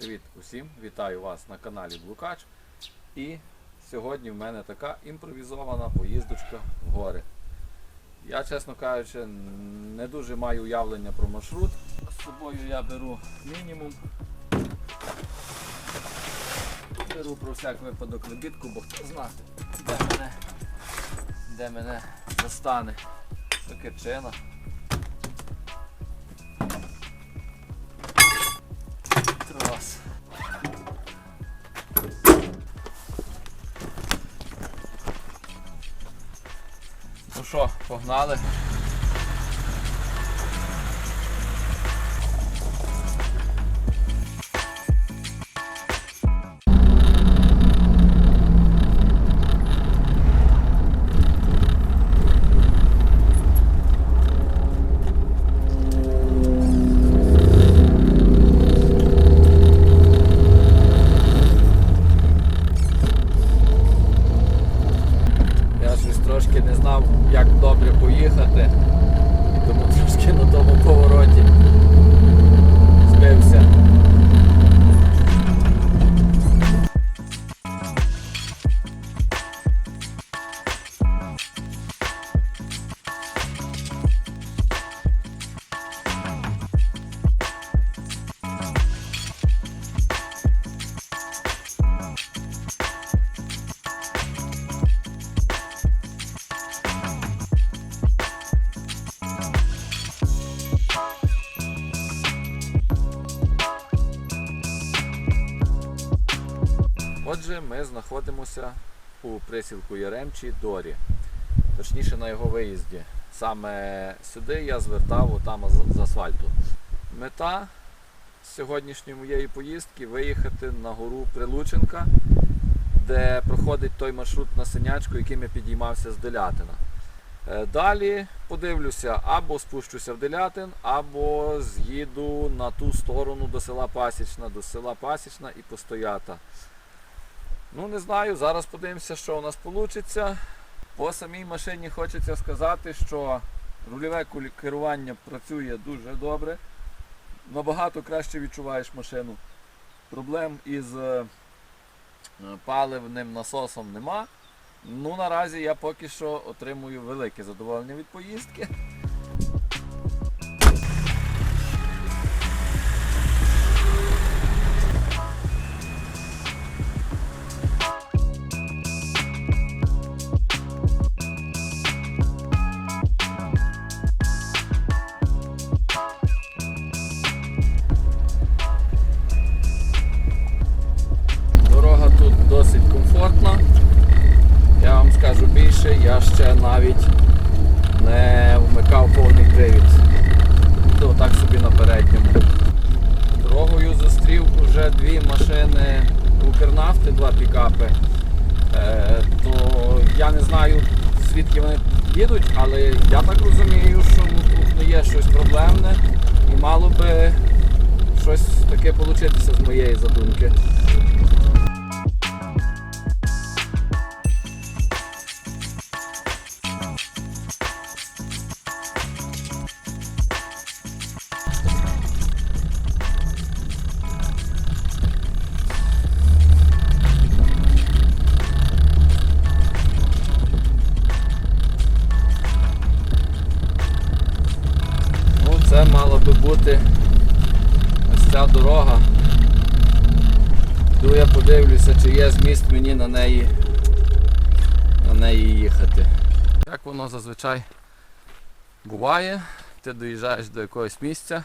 Привіт усім! Вітаю вас на каналі Блукач. І сьогодні в мене така імпровізована поїздочка в гори. Я, чесно кажучи, не дуже маю уявлення про маршрут. З собою я беру мінімум. Беру про всяк випадок лебідку, бо хто знає, де мене, де мене застане сокирчина. Ну ми знаходимося у присілку Яремчі Дорі, точніше на його виїзді. Саме сюди я звертав отам з- асфальту. Мета сьогоднішньої моєї поїздки виїхати на гору Прилученка, де проходить той маршрут на синячку, яким я підіймався з Делятина. Е, Далі подивлюся, або спущуся в Делятин, або з'їду на ту сторону до села Пасічна, до села Пасічна і Постоята. Ну, не знаю, зараз подивимося, що у нас вийде. По самій машині хочеться сказати, що рульове керування працює дуже добре. Набагато краще відчуваєш машину. Проблем із е, паливним насосом нема. Ну, наразі я поки що отримую велике задоволення від поїздки. Два пікапи. Е, то я не знаю звідки вони їдуть, але я так розумію, що ну, тут не є щось проблемне і мало би щось таке получитися з моєї задумки. Я подивлюся, чи є зміст мені на неї, на неї їхати. Як воно зазвичай буває, ти доїжджаєш до якогось місця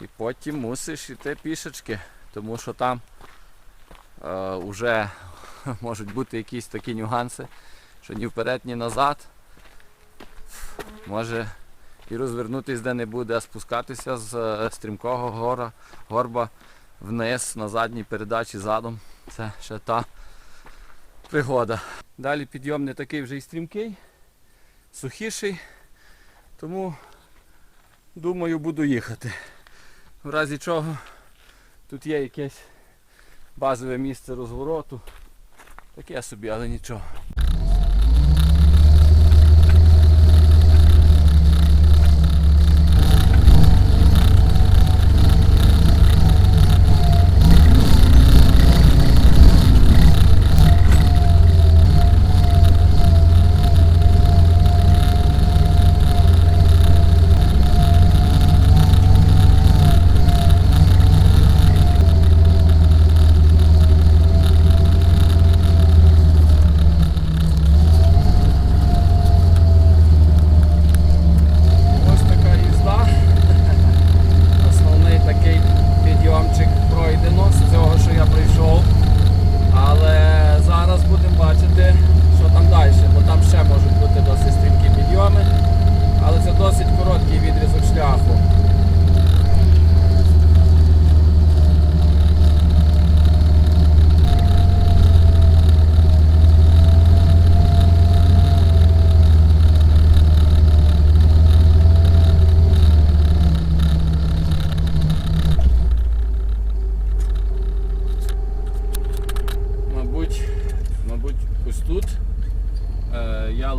і потім мусиш йти пішечки, тому що там е, вже можуть бути якісь такі нюанси, що ні вперед, ні назад. Може і розвернутись де не буде, а спускатися з е, стрімкого гора, горба вниз на задній передачі задом. Це ще та пригода. Далі підйом не такий вже й стрімкий, сухіший, тому думаю буду їхати. В разі чого тут є якесь базове місце розвороту. Таке собі, але нічого.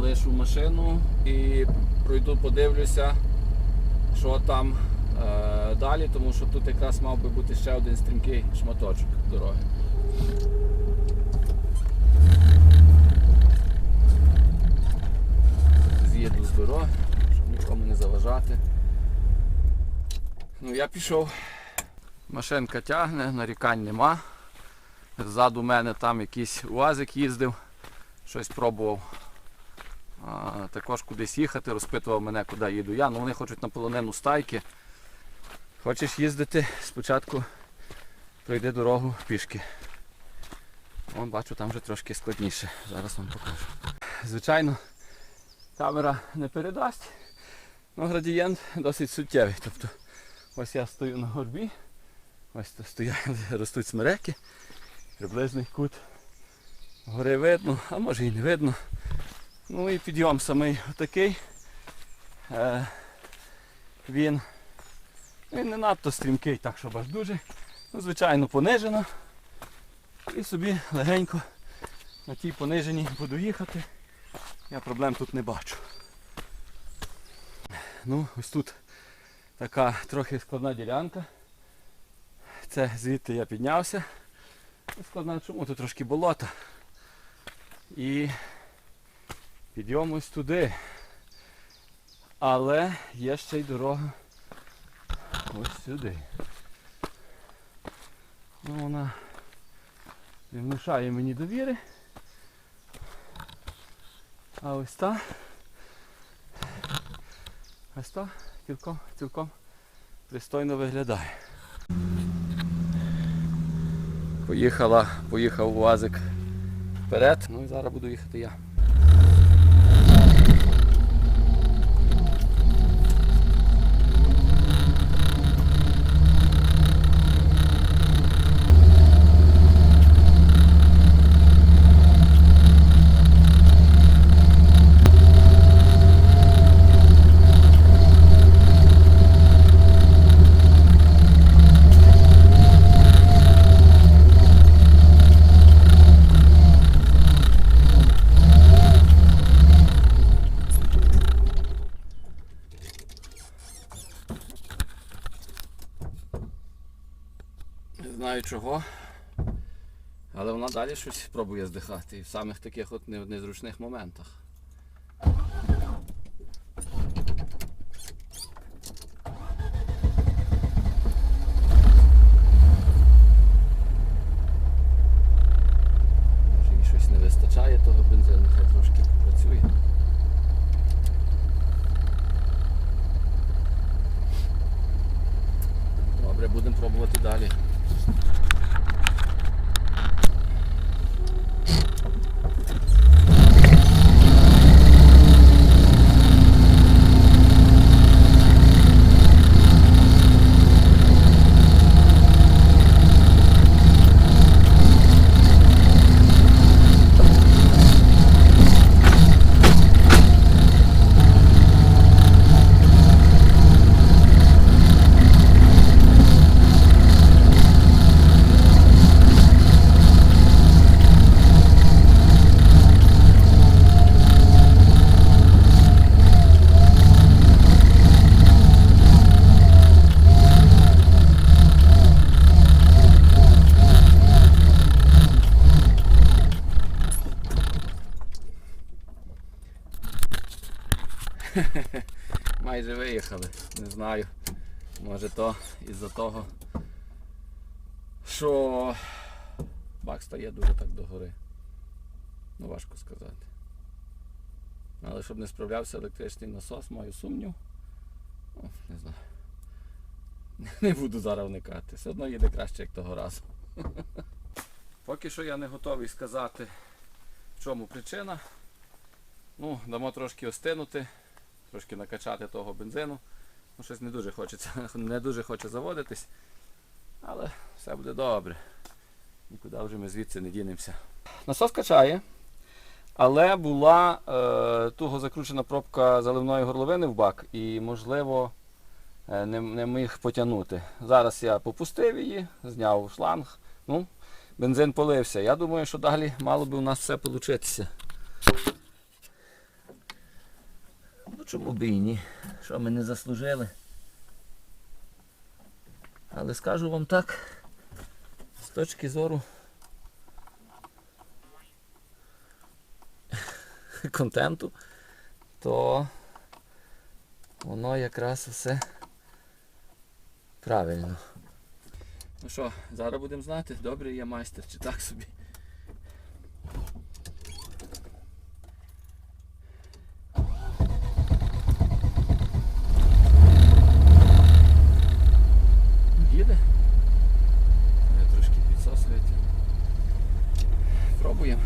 залишу машину і пройду, подивлюся, що там е, далі, тому що тут якраз мав би бути ще один стрімкий шматочок дороги. З'їду з дороги, щоб нікому не заважати. Ну, я пішов. Машинка тягне, нарікань нема. Ззаду мене там якийсь УАЗик їздив, щось пробував. А, також кудись їхати, розпитував мене, куди їду я. Ну вони хочуть на полонену стайки. Хочеш їздити, спочатку пройди дорогу пішки. Вон бачу, там вже трошки складніше. Зараз вам покажу. Звичайно, камера не передасть, але градієнт досить суттєвий. Тобто ось я стою на горбі, ось тут стоять, ростуть смереки, приблизний кут гори видно, а може і не видно. Ну і підйом самий отакий. Він, він не надто стрімкий, так щоб аж дуже. Ну, звичайно, понижено. І собі легенько на тій пониженій буду їхати. Я проблем тут не бачу. Ну, ось тут така трохи складна ділянка. Це звідти я піднявся. Складна чому? Тут трошки болота. І підйом ось туди. Але є ще й дорога ось сюди. Ну, вона не внушає мені довіри. А ось та. Ось та цілком, цілком пристойно виглядає. Поїхала, поїхав УАЗик вперед. Ну і зараз буду їхати я. Не знаю чого. Але вона далі щось пробує здихати. І в самих таких от незручних моментах. Може їй щось не вистачає того бензину, хай трошки попрацює. Добре, будемо пробувати далі. Майже виїхали. Не знаю. Може то із-за того, що бак стає дуже так догори. Ну важко сказати. Але щоб не справлявся електричний насос, маю сумнів. Ну, не знаю. Не буду зараз вникати. Все одно їде краще, як того разу. Поки що я не готовий сказати, в чому причина. Ну, дамо трошки остинути, трошки накачати того бензину. Ну, щось не дуже хочеться, не дуже хоче заводитись. Але все буде добре. Нікуди вже ми звідси не дінемося. Насос качає, але була е, туго закручена пробка заливної горловини в бак і, можливо, е, не, не міг потягнути. Зараз я попустив її, зняв шланг. Ну, бензин полився. Я думаю, що далі мало би у нас все вийти. Чому б і ні? Що ми не заслужили? Але скажу вам так, з точки зору контенту, то воно якраз все правильно. Ну що, зараз будемо знати, добрий я майстер чи так собі. Їде. Я трошки підсосуєте. Пробуємо.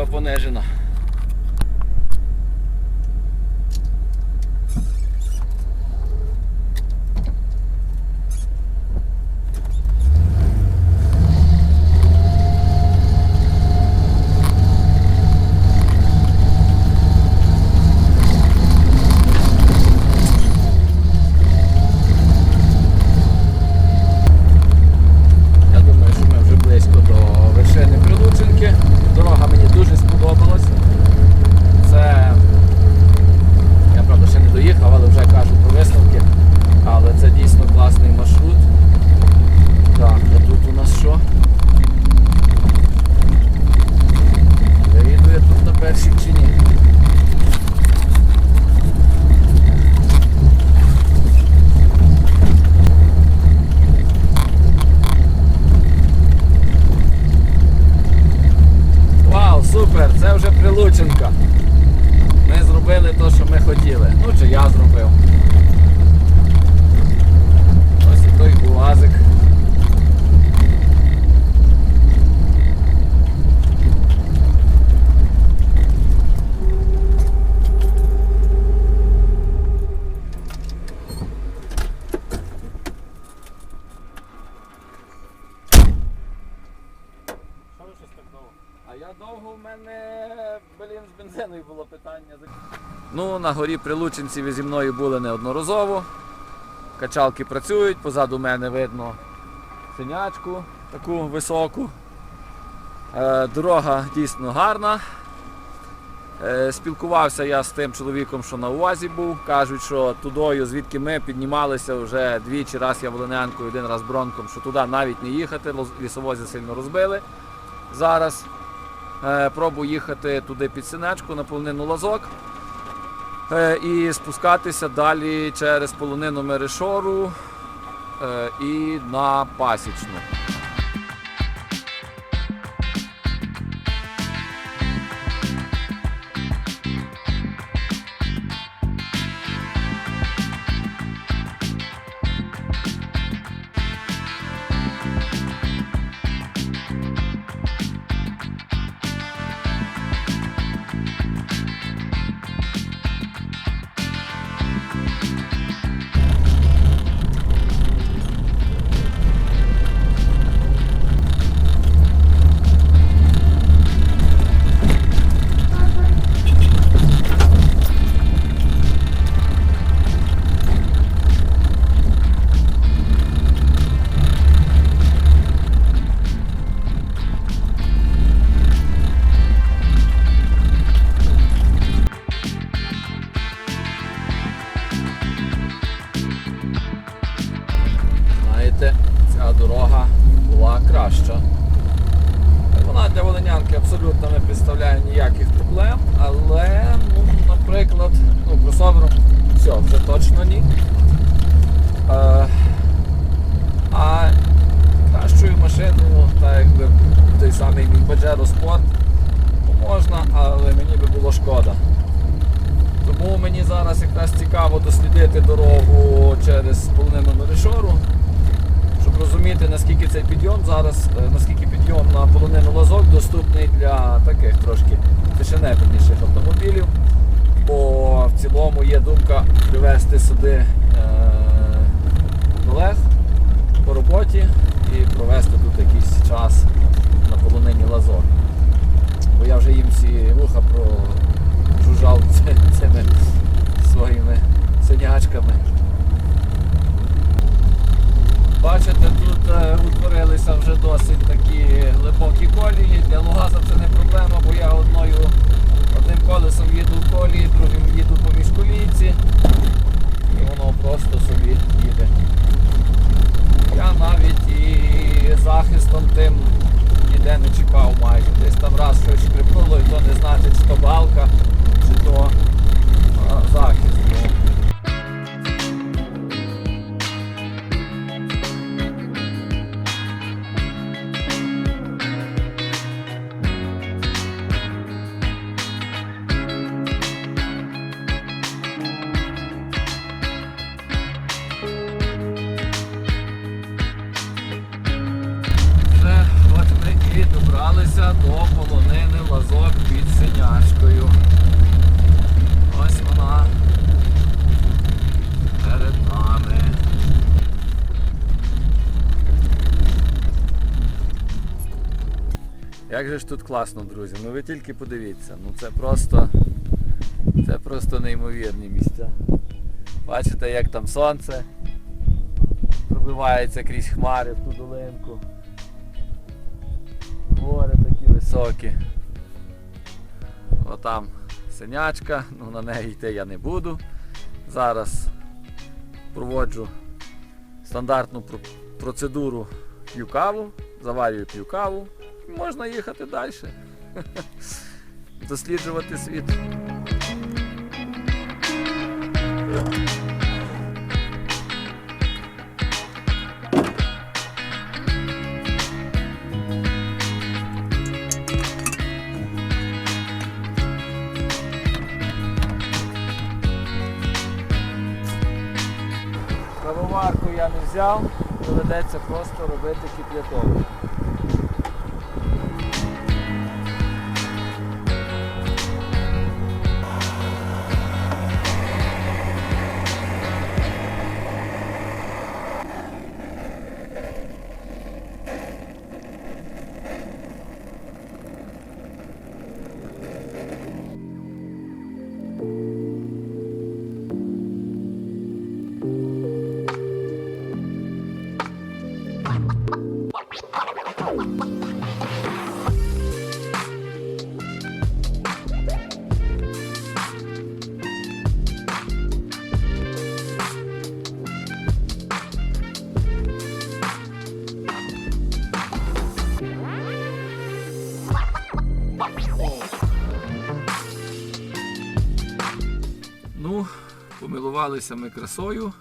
Тут нам треба понижено. Я думаю, що ми вже близько до вершини Прилучинки. Дорога мені дуже сподобалась. Це я правда ще не доїхав, але вже кажу про висновки. Але це дійсно класний маршрут. Так, а тут у нас що? Доїду я тут на першій чи ні? Вау, супер! Це вже Прилученка. Ми зробили те, що ми хотіли. Ну чи я зробив. Ось і той УАЗик. Що ви щось так довго? А я довго в мене, блін, з бензиною було питання. Ну, на горі Прилученці ви зі мною були неодноразово. Качалки працюють, позаду мене видно синячку таку високу. Е, дорога дійсно гарна. Е, спілкувався я з тим чоловіком, що на УАЗі був. Кажуть, що тудою, звідки ми піднімалися вже двічі, раз я Волиненкою, один раз бронком, що туди навіть не їхати, лісовози сильно розбили. Зараз е, пробую їхати туди під синечку на полонину лазок і спускатися далі через полонину Мерешору е, і на пасічну. Доступний для таких трошки тишинепідніших автомобілів. Бо в цілому є думка привезти сюди е, колег по роботі і провести тут якийсь час на полонині лазок. Бо я вже їм всі вуха прожужжав цими своїми синячками. Бачите, тут е, утворилися вже досить такі глибокі колії. Для Лугаза це не проблема, бо я одною, одним колесом їду в колії, другим їду по міжколійці. І воно просто собі їде. Я навіть і захистом тим ніде не чекав майже. Десь там раз щось шкрипнуло, і то не значить, чи то балка, ж тут класно, друзі. Ну ви тільки подивіться. Ну це просто. Це просто неймовірні місця. Бачите, як там сонце пробивається крізь хмари в ту долинку. Гори такі високі. Отам синячка, ну на неї йти я не буду. Зараз проводжу стандартну процедуру п'ю каву, заварюю п'ю каву можна їхати далі. Досліджувати світ. Кавоварку я не взяв, доведеться просто робити кип'яток. Ну, помилувалися ми красою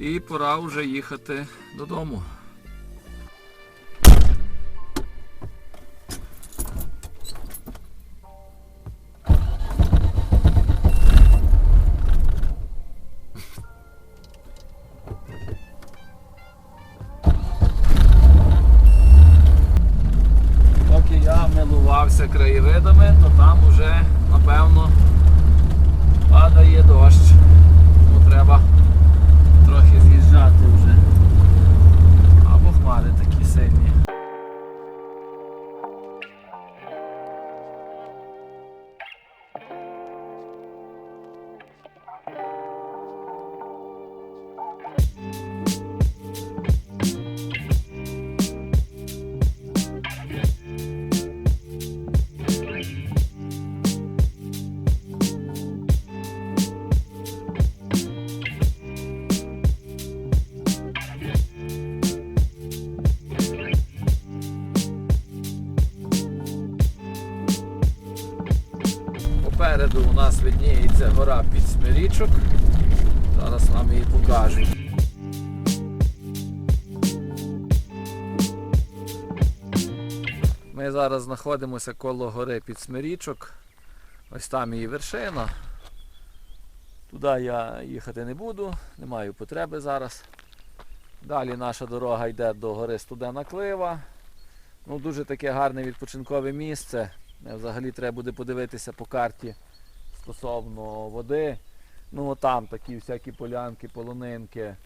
і пора вже їхати додому. Підсмирічок. Зараз вам її покажу. Ми зараз знаходимося коло гори Підсмирічок. Ось там її вершина. Туди я їхати не буду, не маю потреби зараз. Далі наша дорога йде до гори Студена Клива. Ну, дуже таке гарне відпочинкове місце. Е, Взагалі треба буде подивитися по карті стосовно води. Ну там такі всякі полянки, полонинки.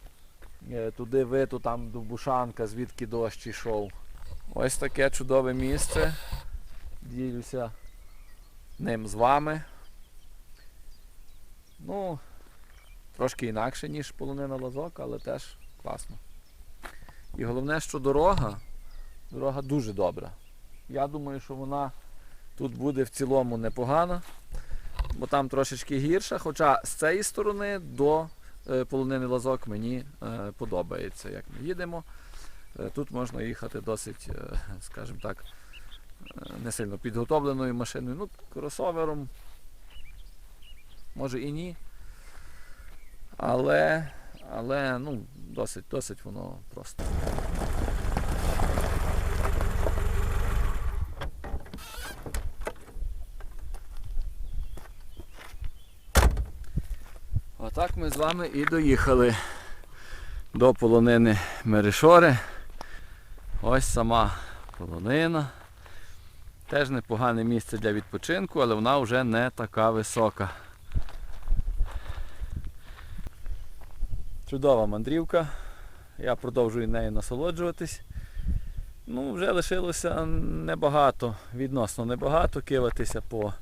Е, Туди виту, там Довбушанка, звідки дощ йшов. Ось таке чудове місце. Ділюся ним з вами. Ну, трошки інакше, ніж полонина лазок, але теж класно. І головне, що дорога, дорога дуже добра. Я думаю, що вона тут буде в цілому непогана, бо там трошечки гірша, хоча з цієї сторони до е, полонини лазок мені е, подобається. Як ми їдемо, Е, тут можна їхати досить, скажімо так, не сильно підготовленою машиною. Ну, кросовером, може і ні. Але, але ну, досить, досить воно просто. Отак ми з вами і доїхали до полонини Мерешори. Ось сама полонина. Теж непогане місце для відпочинку, але вона вже не така висока. Чудова мандрівка. Я продовжую нею насолоджуватись. Ну, вже лишилося небагато, відносно небагато киватися по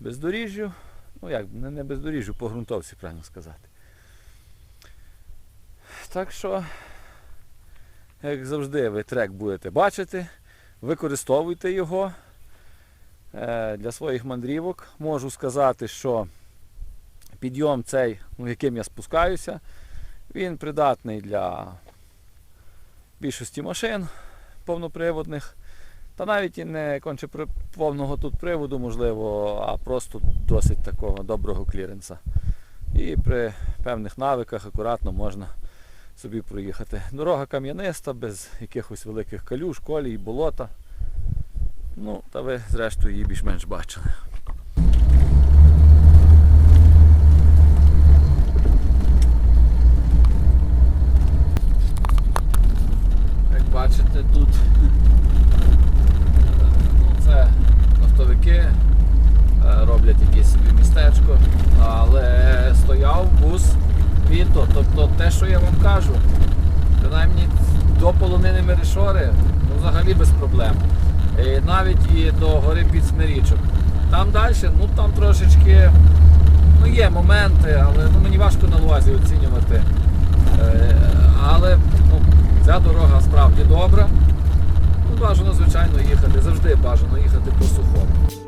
бездоріжжю. Ну як, не, бездоріжжю, по ґрунтовці, правильно сказати. Так що, як завжди, ви трек будете бачити, використовуйте його е, для своїх мандрівок. Можу сказати, що підйом цей, ну, яким я спускаюся, він придатний для більшості машин повноприводних. Та навіть і не конче повного тут приводу, можливо, а просто досить такого доброго кліренса. І при певних навиках акуратно можна собі проїхати. Дорога кам'яниста, без якихось великих калюж, колій, болота. Ну, та ви зрештою її більш-менш бачили. Як бачите, тут ну, це автовики е, роблять якесь собі містечко, але стояв бус Віто. Тобто те, що я вам кажу, принаймні до полонини ну взагалі без проблем. І навіть і до гори Підсмирічок. Там далі, ну там трошечки ну, є моменти, але ну, мені важко на луазі оцінювати. Е, але ну, ця дорога справді добра. Ну, бажано, звичайно, їхати. Завжди бажано їхати по сухому.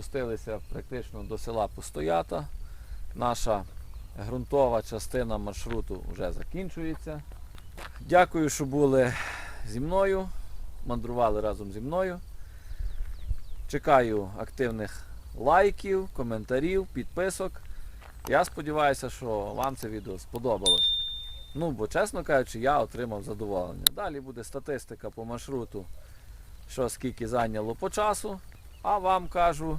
Спустилися практично до села Пустоята. Наша ґрунтова частина маршруту вже закінчується. Дякую, що були зі мною, мандрували разом зі мною. Чекаю активних лайків, коментарів, підписок. Я сподіваюся, що вам це відео сподобалось. Ну, бо, чесно кажучи, я отримав задоволення. Далі буде статистика по маршруту, що скільки зайняло по часу. А вам кажу